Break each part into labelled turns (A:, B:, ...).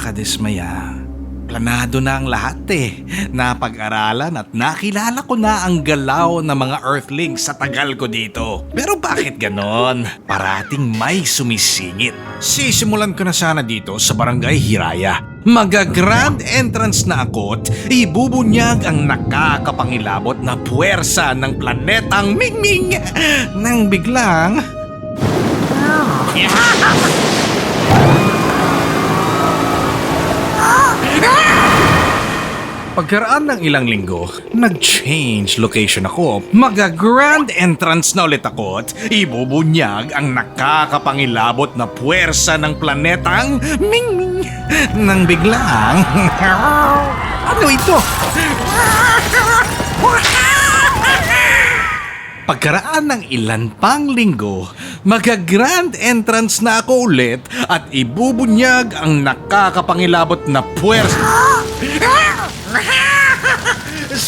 A: nakakadismaya. Planado na ang lahat eh. Napag-aralan at nakilala ko na ang galaw ng mga Earthlings sa tagal ko dito. Pero bakit ganon? Parating may sumisingit. Sisimulan ko na sana dito sa Barangay Hiraya. Maga-grand entrance na ako at ibubunyag ang nakakapangilabot na puwersa ng planetang Mingming. Nang biglang... Pagkaraan ng ilang linggo, nag-change location ako. Maga-grand entrance na ulit ako at ibubunyag ang nakakapangilabot na puwersa ng planetang Mingming. Nang biglang... ano ito? Pagkaraan ng ilan pang linggo, maga-grand entrance na ako ulit at ibubunyag ang nakakapangilabot na puwersa.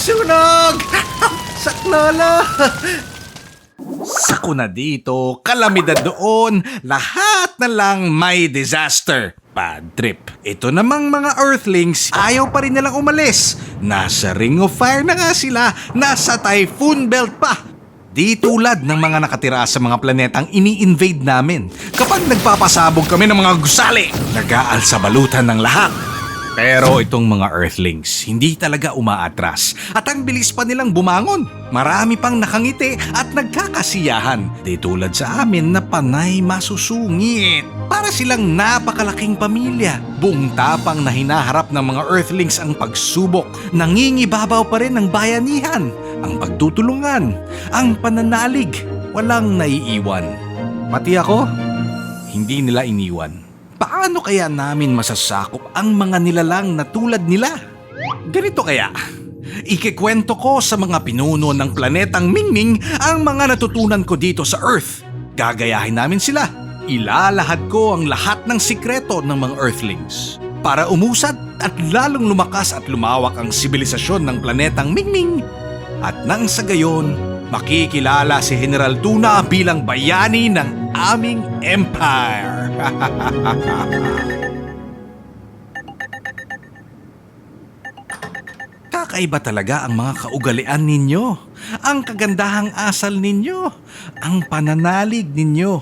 A: Sunog! Saklala! Sako na dito, kalamidad doon, lahat na lang may disaster. Bad trip. Ito namang mga Earthlings, ayaw pa rin nilang umalis. Nasa Ring of Fire na nga sila, nasa Typhoon Belt pa. Di tulad ng mga nakatira sa mga planetang ini-invade namin. Kapag nagpapasabog kami ng mga gusali, nag-aal sa balutan ng lahat. Pero itong mga Earthlings, hindi talaga umaatras at ang bilis pa nilang bumangon. Marami pang nakangiti at nagkakasiyahan. Di tulad sa amin na panay masusungit. Para silang napakalaking pamilya. Buong tapang na hinaharap ng mga Earthlings ang pagsubok. Nangingibabaw pa rin ang bayanihan, ang pagtutulungan, ang pananalig. Walang naiiwan. Pati ako, hindi nila iniwan. Paano kaya namin masasakop ang mga nilalang na tulad nila? Ganito kaya, ikikwento ko sa mga pinuno ng planetang Mingming ang mga natutunan ko dito sa Earth. Gagayahin namin sila. Ilalahad ko ang lahat ng sikreto ng mga Earthlings. Para umusad at lalong lumakas at lumawak ang sibilisasyon ng planetang Mingming. At nang sa gayon, makikilala si General Tuna bilang bayani ng aming empire. Kakaiba talaga ang mga kaugalian ninyo, ang kagandahang asal ninyo, ang pananalig ninyo.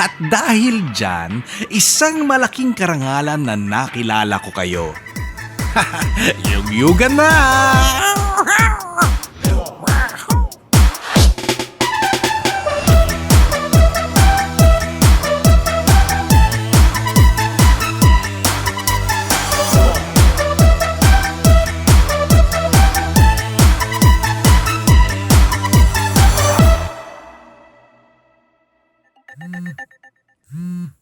A: At dahil dyan, isang malaking karangalan na nakilala ko kayo. Yugyugan na! Mm-hmm.